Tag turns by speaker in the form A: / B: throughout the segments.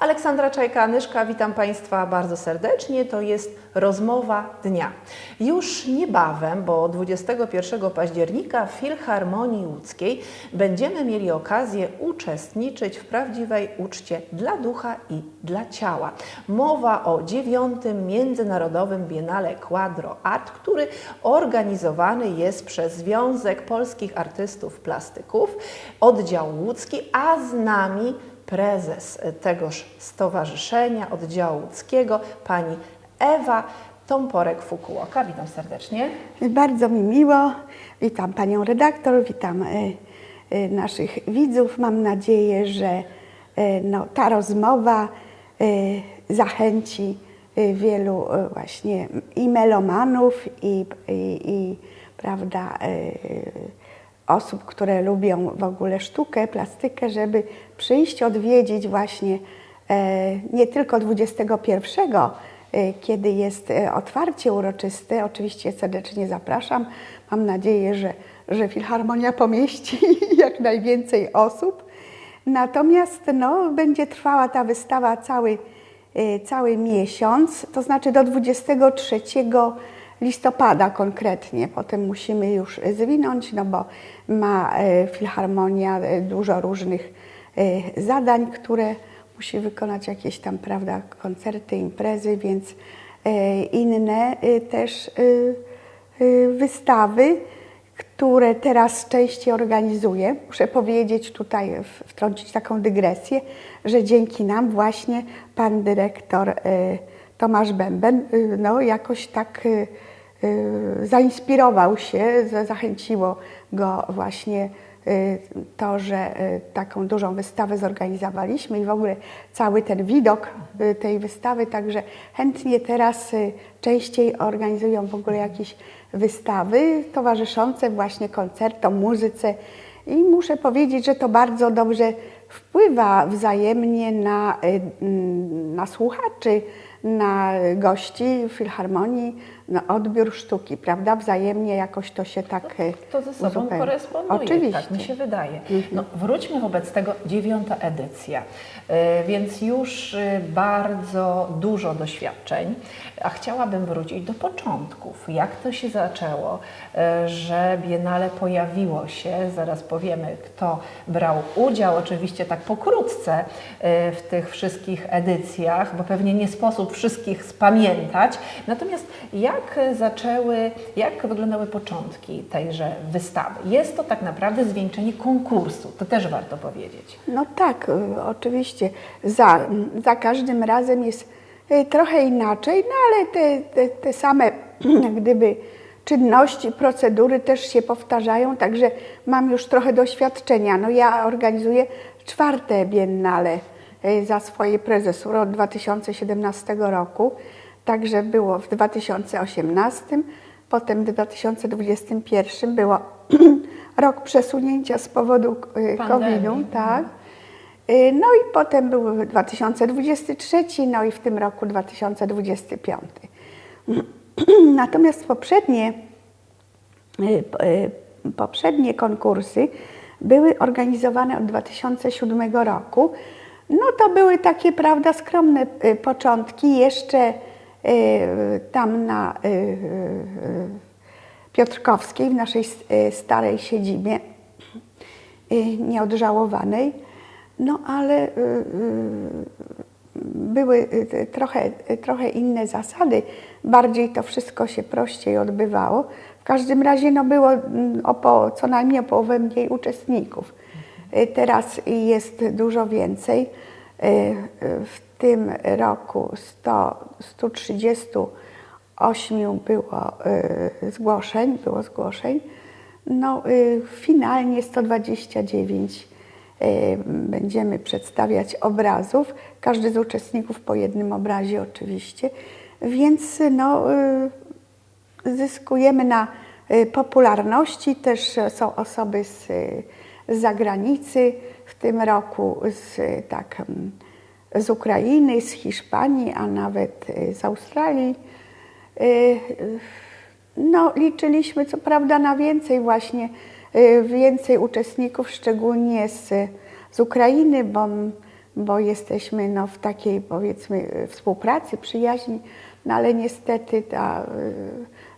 A: Aleksandra Czajka-Anyszka, witam Państwa bardzo serdecznie. To jest rozmowa dnia. Już niebawem, bo 21 października w Filharmonii Łódzkiej będziemy mieli okazję uczestniczyć w prawdziwej uczcie dla ducha i dla ciała. Mowa o dziewiątym Międzynarodowym Biennale Quadro Art, który organizowany jest przez Związek Polskich Artystów Plastyków, oddział łódzki, a z nami prezes tegoż stowarzyszenia, oddziału łódzkiego, pani Ewa Tomporek-Fukuoka. Witam serdecznie.
B: Bardzo mi miło. Witam panią redaktor, witam e, e, naszych widzów. Mam nadzieję, że e, no, ta rozmowa zachęci wielu właśnie i melomanów, i, i, i prawda, osób, które lubią w ogóle sztukę, plastykę, żeby przyjść, odwiedzić właśnie e, nie tylko 21, e, kiedy jest e, otwarcie uroczyste. Oczywiście serdecznie zapraszam. Mam nadzieję, że, że Filharmonia pomieści jak najwięcej osób. Natomiast no, będzie trwała ta wystawa cały, cały miesiąc, to znaczy do 23 listopada konkretnie. Potem musimy już zwinąć, no bo ma e, Filharmonia e, dużo różnych e, zadań, które musi wykonać jakieś tam, prawda, koncerty, imprezy, więc inne też wystawy, które teraz częściej organizuję. Muszę powiedzieć tutaj, wtrącić taką dygresję, że dzięki nam właśnie pan dyrektor Tomasz Bęben no, jakoś tak zainspirował się, za- zachęciło go właśnie e, to, że e, taką dużą wystawę zorganizowaliśmy i w ogóle cały ten widok tej wystawy, także chętnie teraz częściej organizują w ogóle jakieś wystawy towarzyszące właśnie koncertom, muzyce i muszę powiedzieć, że to bardzo dobrze wpływa wzajemnie na, y, na słuchaczy, na gości Filharmonii, na odbiór sztuki, prawda? Wzajemnie jakoś to się tak y,
A: To ze sobą
B: uzupełnia.
A: koresponduje,
B: Oczywiście.
A: tak mi się wydaje. No, wróćmy wobec tego, dziewiąta edycja, E, więc już e, bardzo dużo doświadczeń, a chciałabym wrócić do początków. Jak to się zaczęło, e, że Biennale pojawiło się, zaraz powiemy, kto brał udział, oczywiście tak pokrótce e, w tych wszystkich edycjach, bo pewnie nie sposób wszystkich spamiętać. Natomiast jak zaczęły, jak wyglądały początki tejże wystawy? Jest to tak naprawdę zwieńczenie konkursu, to też warto powiedzieć.
B: No tak, y, oczywiście. Za, za każdym razem jest y, trochę inaczej, no ale te, te, te same jak gdyby czynności, procedury też się powtarzają, także mam już trochę doświadczenia. No ja organizuję czwarte biennale y, za swojej prezesury od 2017 roku, także było w 2018, potem w 2021 było rok przesunięcia z powodu y. COVID-u, tak. Y, No i potem był 2023, no i w tym roku 2025. Natomiast poprzednie, y, poprzednie konkursy były organizowane od 2007 roku. No to były takie, prawda, skromne początki. Jeszcze tam na y, y, y, Piotrkowskiej, w naszej y, starej siedzibie, y, nieodżałowanej. No ale y, y, były y, trochę, y, trochę inne zasady, bardziej to wszystko się prościej odbywało. W każdym razie no, było mm, o po, co najmniej o połowę mniej uczestników. Y, Teraz jest dużo więcej. Y, W tym roku 100, 138 było y, zgłoszeń, było zgłoszeń. No, y, finalnie 129 y, będziemy przedstawiać obrazów. Każdy z uczestników po jednym obrazie oczywiście. Więc no, zyskujemy na popularności. Też są osoby z, zagranicy, tym roku z, tak, mm, z Ukrainy, z Hiszpanii, a nawet y, z Australii. Y, No, liczyliśmy co prawda na więcej właśnie, y, więcej uczestników, szczególnie z, z Ukrainy, bo bo jesteśmy no, w takiej powiedzmy współpracy, przyjaźni, no ale niestety ta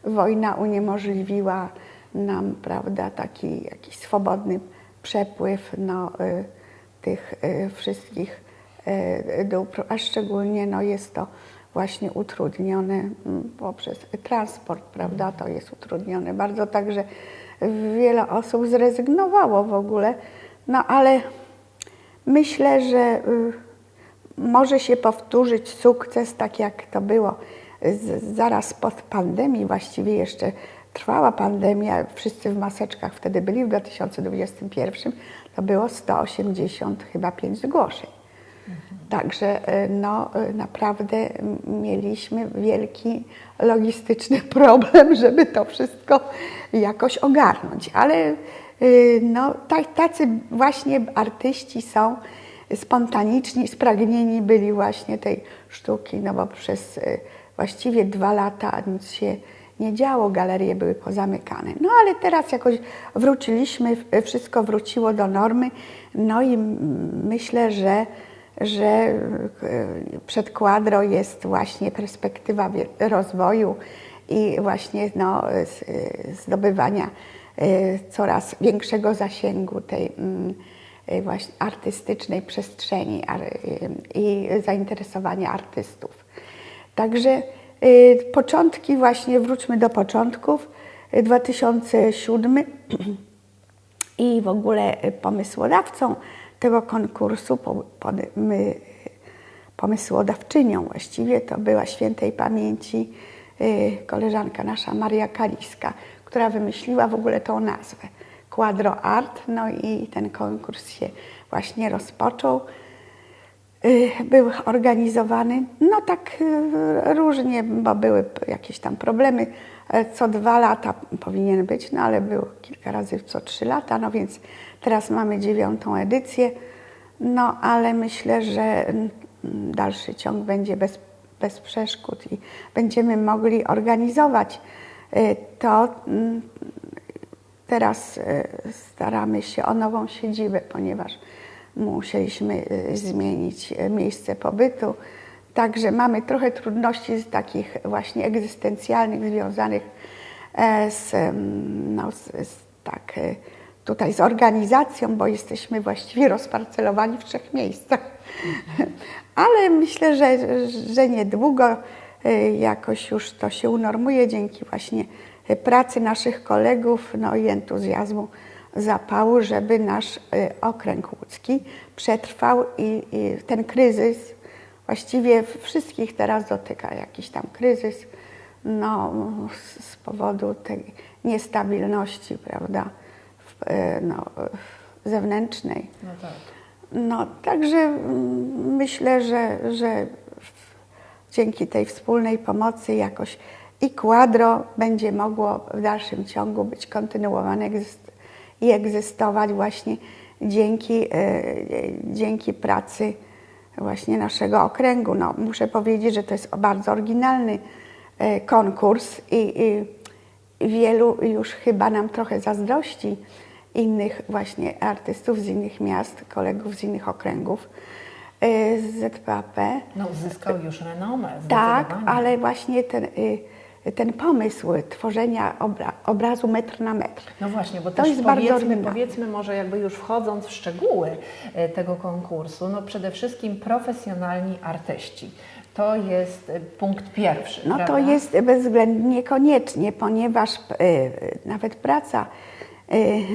B: wojna uniemożliwiła nam, prawda, taki jakiś swobodny przepływ no, y, tych y, wszystkich y, dóbr, a szczególnie no, jest to właśnie utrudnione mm, poprzez transport, prawda, to jest utrudnione bardzo, także wiele osób zrezygnowało w ogóle, no ale myślę, że może się powtórzyć sukces, tak jak to było zaraz po pandemii, właściwie jeszcze trwała pandemia, wszyscy w maseczkach wtedy byli w 2021, to było 180 chyba 5 zgłoszeń. Także y, no, y, naprawdę mieliśmy wielki logistyczny problem, żeby to wszystko jakoś ogarnąć. Ale y, no, ta- tacy właśnie artyści są spontaniczni, spragnieni byli właśnie tej sztuki, no bo przez właściwie dwa lata nic się nie działo, galerie były pozamykane. No ale teraz jakoś wróciliśmy, wszystko wróciło do normy, no i myślę, że, że y, przed Quadro jest właśnie perspektywa rozwoju i właśnie no, y, zdobywania y, coraz większego zasięgu tej właśnie artystycznej przestrzeni i zainteresowania artystów. Także początki właśnie, wróćmy do początków, y, 2007 i w ogóle y, pomysłodawcą tego konkursu, pomysłodawczynią właściwie, to była świętej pamięci y, koleżanka nasza Maria Kaliska, która wymyśliła w ogóle tą nazwę. Quadro Art, no i ten konkurs się właśnie rozpoczął. Y, był organizowany, no tak y, różnie, bo były jakieś tam problemy. E, Co dwa lata powinien być, no ale był kilka razy co trzy lata, no więc teraz mamy dziewiątą edycję. No ale myślę, że dalszy ciąg będzie bez, bez przeszkód i będziemy mogli organizować y, to. Teraz staramy się o nową siedzibę, ponieważ musieliśmy e, zmienić e, miejsce pobytu. Także mamy trochę trudności z takich właśnie egzystencjalnych związanych e, z, no, z, z, tak, e, tutaj z organizacją, bo jesteśmy właściwie rozparcelowani w trzech miejscach. Ale myślę, że, że niedługo e, jakoś już to się unormuje dzięki właśnie pracy naszych kolegów no i entuzjazmu, zapału, żeby nasz e, okręg łódzki przetrwał i, i ten kryzys właściwie wszystkich teraz dotyka jakiś tam kryzys no, z, powodu tej niestabilności, prawda, w, e, no, zewnętrznej.
A: No tak.
B: No, także mm, myślę, że, że dzięki tej wspólnej pomocy jakoś i Quadro będzie mogło w dalszym ciągu być kontynuowane i egzystować właśnie dzięki, e, dzięki pracy właśnie naszego okręgu. No, muszę powiedzieć, że to jest bardzo oryginalny e, konkurs i, i wielu już chyba nam trochę zazdrości innych właśnie artystów z innych miast, kolegów z innych okręgów e, z ZPAP.
A: No uzyskał już renomę.
B: Tak, ale właśnie ten, y, ten pomysł tworzenia obra, obrazu metr na metr.
A: No właśnie, bo
B: To
A: też
B: jest bardzo
A: powiedzmy,
B: oryginalne.
A: powiedzmy może jakby już wchodząc w szczegóły e, tego konkursu, no przede wszystkim profesjonalni artyści. To jest e, punkt pierwszy,
B: No
A: prawda?
B: to jest bezwzględnie koniecznie, ponieważ y, nawet praca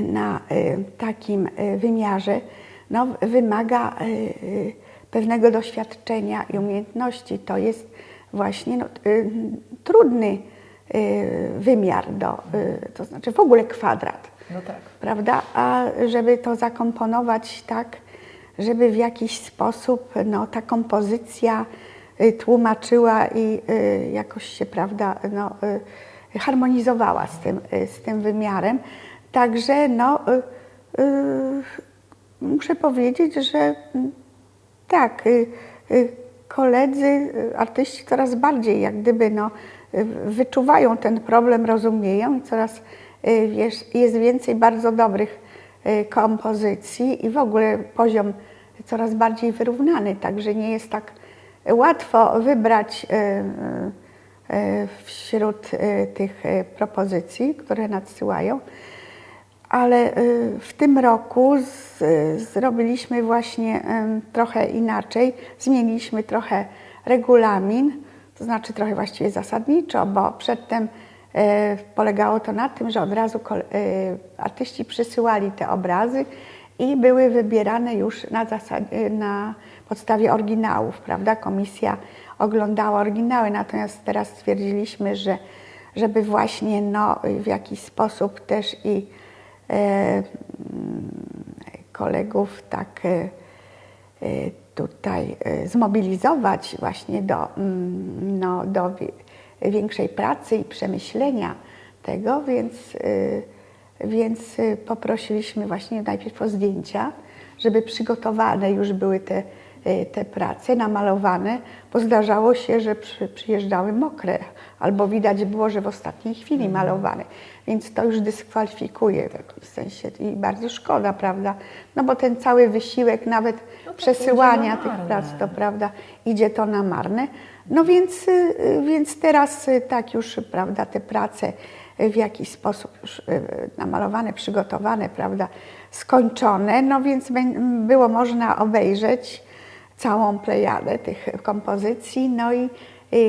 B: na takim wymiarze no, wymaga pewnego doświadczenia i umiejętności. To jest właśnie no, y, trudny y, wymiar, do, y, to znaczy w ogóle kwadrat
A: No tak.
B: prawda? A żeby to zakomponować tak, żeby w jakiś sposób no, ta kompozycja y, tłumaczyła i y, jakoś się, prawda, no, y, harmonizowała z tym, z tym wymiarem. Także no, muszę powiedzieć, że mm, tak, koledzy, y, artyści coraz bardziej jak gdyby no, y, wyczuwają ten problem, rozumieją i coraz y, jest więcej bardzo dobrych kompozycji i w ogóle poziom coraz bardziej wyrównany, także nie jest tak łatwo wybrać wśród tych propozycji, które nadsyłają. Ale y, w tym roku z, zrobiliśmy właśnie em, trochę inaczej. Zmieniliśmy trochę regulamin, to znaczy trochę właściwie zasadniczo, bo przedtem polegało to na tym, że od razu artyści przysyłali te obrazy i były wybierane już na, na podstawie oryginałów, prawda? Komisja oglądała oryginały, natomiast teraz stwierdziliśmy, że żeby właśnie no, w jakiś sposób też i kolegów tak e, e, tutaj e, zmobilizować właśnie do, mm, no, do wi- większej pracy i przemyślenia tego, więc, e, więc e, poprosiliśmy właśnie najpierw o zdjęcia, żeby przygotowane już były te, e, te prace, namalowane, bo zdarzało się, że przy, przyjeżdżały mokre, albo widać było, że w ostatniej chwili malowane. Więc to już dyskwalifikuje w sensie i bardzo szkoda, prawda? No bo ten cały wysiłek nawet
A: No
B: przesyłania tych prac, to prawda, idzie to na marne. No więc, y, więc teraz y, tak już, prawda, te prace w jakiś sposób już y, namalowane, przygotowane, prawda, skończone, no więc było można obejrzeć całą plejadę tych kompozycji, no i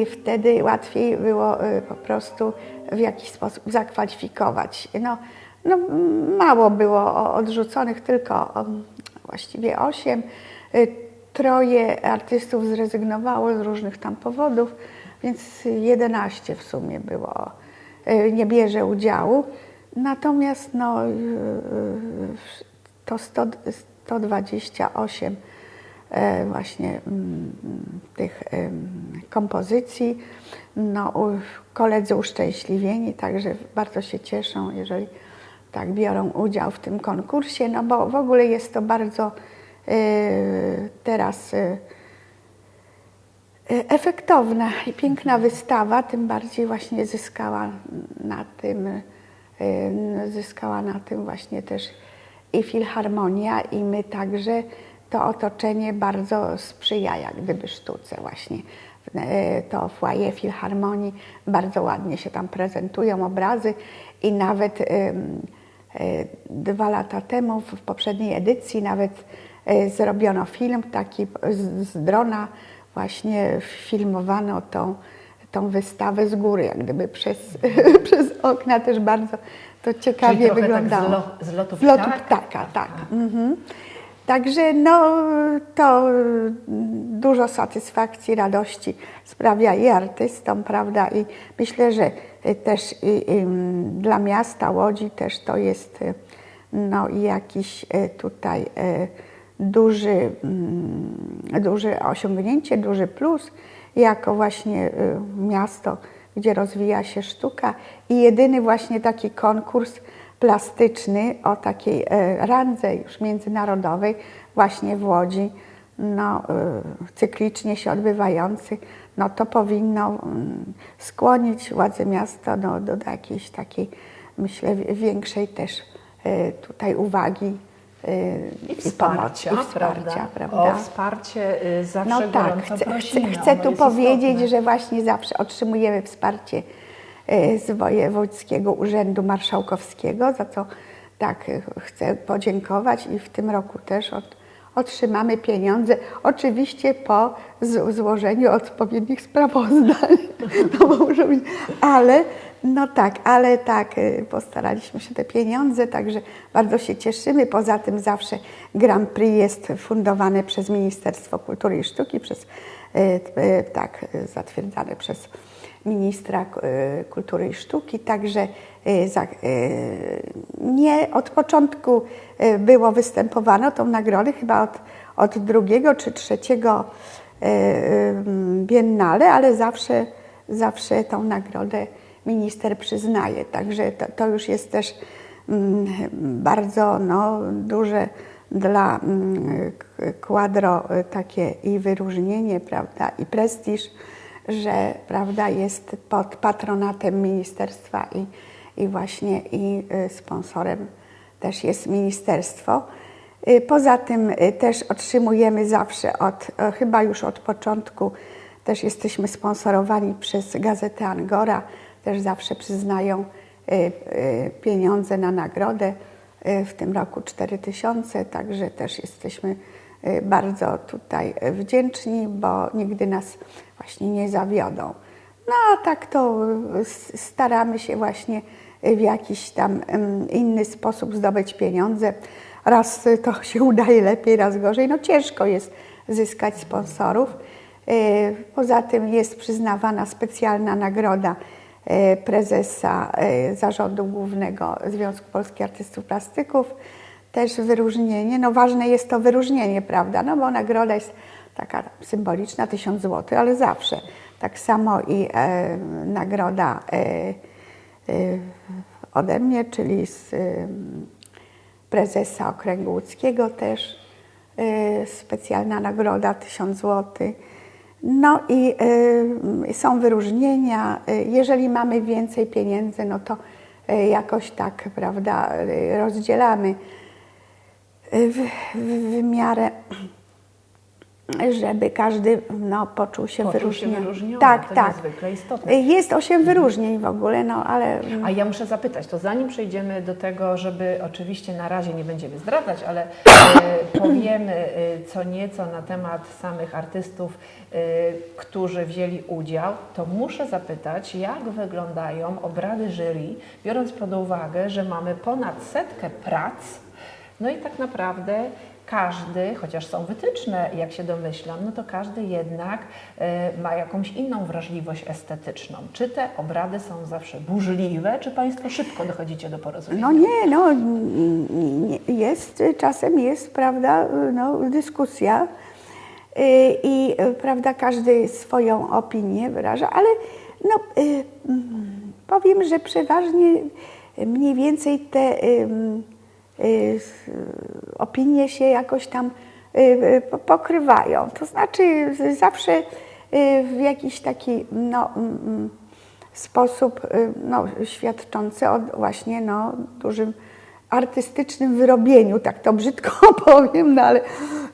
B: wtedy łatwiej było y, po prostu w jakiś sposób zakwalifikować. No, no mało było odrzuconych, tylko właściwie osiem. Y, Troje artystów zrezygnowało z różnych tam powodów, więc 11 w sumie było, y, nie bierze udziału. Natomiast no, to 100, 128 e, właśnie mm, tych em, kompozycji. No, koledzy uszczęśliwieni, także bardzo się cieszą, jeżeli tak biorą udział w tym konkursie, no bo w ogóle jest to bardzo e, teraz e, e, efektowna i piękna wystawa, tym bardziej właśnie zyskała na tym, e, zyskała na tym właśnie też i Filharmonia i my także to otoczenie bardzo sprzyja jak gdyby sztuce właśnie. E, To foyer Filharmonii bardzo ładnie się tam prezentują obrazy i nawet e, dwa lata temu w poprzedniej edycji nawet e, zrobiono film taki z, drona właśnie filmowano tą, tą wystawę z góry, jak gdyby przez, przez okna też bardzo to ciekawie
A: tak
B: wyglądało.
A: z lo- z lotu
B: Z lotu
A: ptaka?
B: ptaka, tak. Mhm. Także no, to mm, dużo satysfakcji, radości sprawia i artystom, prawda? I myślę, że y, też i, i, mm, dla miasta Łodzi też to jest y, no, jakiś y, tutaj duży, mm, duże osiągnięcie, duży plus, jako właśnie miasto, gdzie rozwija się sztuka i jedyny właśnie taki konkurs plastyczny o takiej e, randze już międzynarodowej właśnie w Łodzi, no, e, cyklicznie się odbywający, no to powinno mm, skłonić władze miasta do, do, do jakiejś takiej, myślę, wi- większej też e, tutaj uwagi
A: I wsparcia,
B: i wsparcia
A: prawda?
B: prawda?
A: O wsparcie y, zawsze
B: No tak, chcę, chcę, chcę tu powiedzieć, że właśnie zawsze otrzymujemy wsparcie z Wojewódzkiego Urzędu Marszałkowskiego, za co tak e, chcę podziękować i w tym roku też od, otrzymamy pieniądze, oczywiście po złożeniu odpowiednich sprawozdań, bo muszą być, ale no tak, ale tak, e, postaraliśmy się te pieniądze, także bardzo się cieszymy. Poza tym zawsze Grand Prix jest fundowane przez Ministerstwo Kultury i Sztuki, przez, e, e, tak, e, zatwierdzane przez ministra e, kultury i sztuki, także e, e, nie od początku było występowano. Tą nagrodę, chyba od, od drugiego czy trzeciego biennale, ale zawsze, zawsze tą nagrodę minister przyznaje, także to, to już jest też bardzo no, duże dla kwadro takie i wyróżnienie, prawda, i prestiż, że prawda, jest pod patronatem ministerstwa i, i właśnie i y, sponsorem też jest ministerstwo. Y, Poza tym y, też otrzymujemy zawsze od, chyba już od początku, też jesteśmy sponsorowani przez gazetę Angora, też zawsze przyznają pieniądze na nagrodę. W tym roku 4000, także też jesteśmy bardzo tutaj wdzięczni, bo nigdy nas właśnie nie zawiodą. No a tak to y, staramy się właśnie w jakiś tam inny sposób zdobyć pieniądze. Raz y, to się udaje lepiej, raz gorzej. No ciężko jest zyskać sponsorów. Y, Poza tym jest przyznawana specjalna nagroda y, prezesa y, Zarządu Głównego Związku Polskich Artystów Plastyków. Też wyróżnienie. No ważne jest to wyróżnienie, prawda? No bo nagroda jest taka symboliczna, 1000 zł, ale zawsze. Tak samo i e, nagroda e, e, ode mnie, czyli z e, prezesa Okręgu Łódzkiego też e, specjalna nagroda 1000 zł. No i e, są wyróżnienia. Jeżeli mamy więcej pieniędzy, no to jakoś tak, prawda, rozdzielamy w, w, w miarę żeby każdy no, poczuł się
A: Poczuł się
B: wyróżniony.
A: wyróżniony,
B: Tak,
A: to
B: tak.
A: niezwykle istotne.
B: Jest osiem wyróżnień w ogóle, no ale
A: A ja muszę zapytać, to zanim przejdziemy do tego, żeby oczywiście na razie nie będziemy zdradzać, ale e, powiemy e, co nieco na temat samych artystów, e, którzy wzięli udział, to muszę zapytać, jak wyglądają obrady jury, biorąc pod uwagę, że mamy ponad setkę prac, no i tak naprawdę każdy, chociaż są wytyczne, jak się domyślam, no to każdy jednak e, ma jakąś inną wrażliwość estetyczną. Czy te obrady są zawsze burzliwe, czy Państwo szybko dochodzicie do porozumienia?
B: no nie, no jest, czasem jest, prawda, no, dyskusja y, i y, prawda, każdy swoją opinię wyraża, ale no, y, powiem, że przeważnie mniej więcej te opinie się jakoś tam y, y, po- pokrywają. To znaczy zawsze y, w jakiś taki no, mm, mm, sposób y, no, świadczący o właśnie no, dużym artystycznym wyrobieniu, tak to brzydko powiem, no ale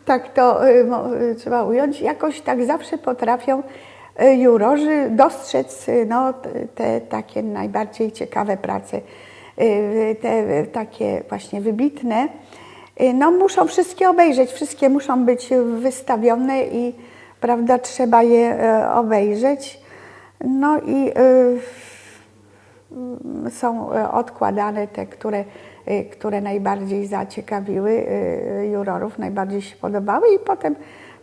B: tak to y, y, trzeba ująć. Jakoś tak zawsze potrafią y, jurorzy dostrzec y, no, te, takie najbardziej ciekawe prace, y, te y, takie właśnie wybitne. Y, No muszą wszystkie obejrzeć, wszystkie muszą być wystawione i prawda, trzeba je e, obejrzeć. No i y, są odkładane te, które, y, które najbardziej zaciekawiły y, jurorów, najbardziej się podobały i potem,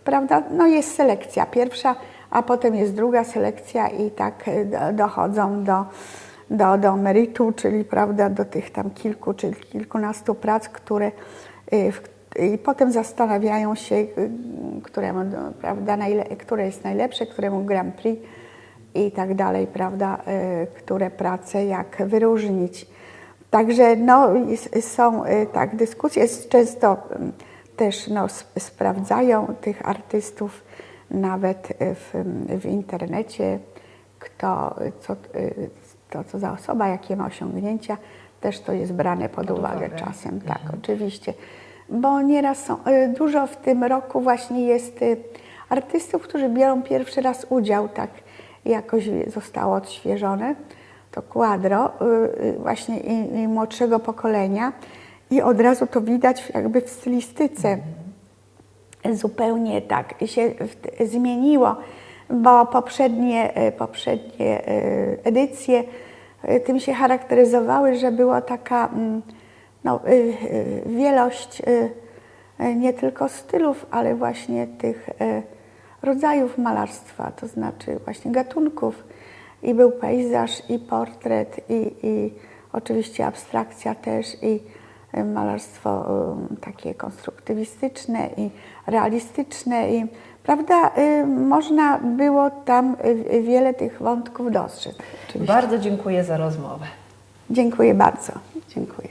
B: prawda, no jest selekcja pierwsza, a potem jest druga selekcja i tak y, do- dochodzą do, do, do meritu, czyli prawda, do tych tam kilku czy kilkunastu prac, które y, w, i potem zastanawiają się, y, któremu, prawda, najle, które jest najlepsze, któremu Grand Prix i tak dalej, prawda, y, które prace jak wyróżnić. Także no, są tak, dyskusje często mm, też no, sprawdzają tych artystów nawet w, w internecie, kto, co, to co za osoba, jakie ma osiągnięcia, też to jest brane pod,
A: Pod
B: uwagę,
A: uwagę.
B: czasem, tak, oczywiście. Bo nieraz są, y, dużo w tym roku właśnie jest y, artystów, którzy biorą pierwszy raz udział, tak jakoś zostało odświeżone, to quadro y, właśnie i, i młodszego pokolenia. I od razu to widać jakby w stylistyce. Zupełnie tak się zmieniło, bo poprzednie, e, poprzednie e, edycje e, tym się charakteryzowały, że była taka mm, no, wielość nie tylko stylów, ale właśnie tych rodzajów malarstwa, to znaczy właśnie gatunków. I był pejzaż, i portret, i, i oczywiście abstrakcja też, i malarstwo takie konstruktywistyczne i realistyczne. I, prawda, e, można było tam e, wiele tych wątków dostrzec. Oczywiście.
A: Bardzo dziękuję za rozmowę.
B: Dziękuję bardzo. Dziękuję.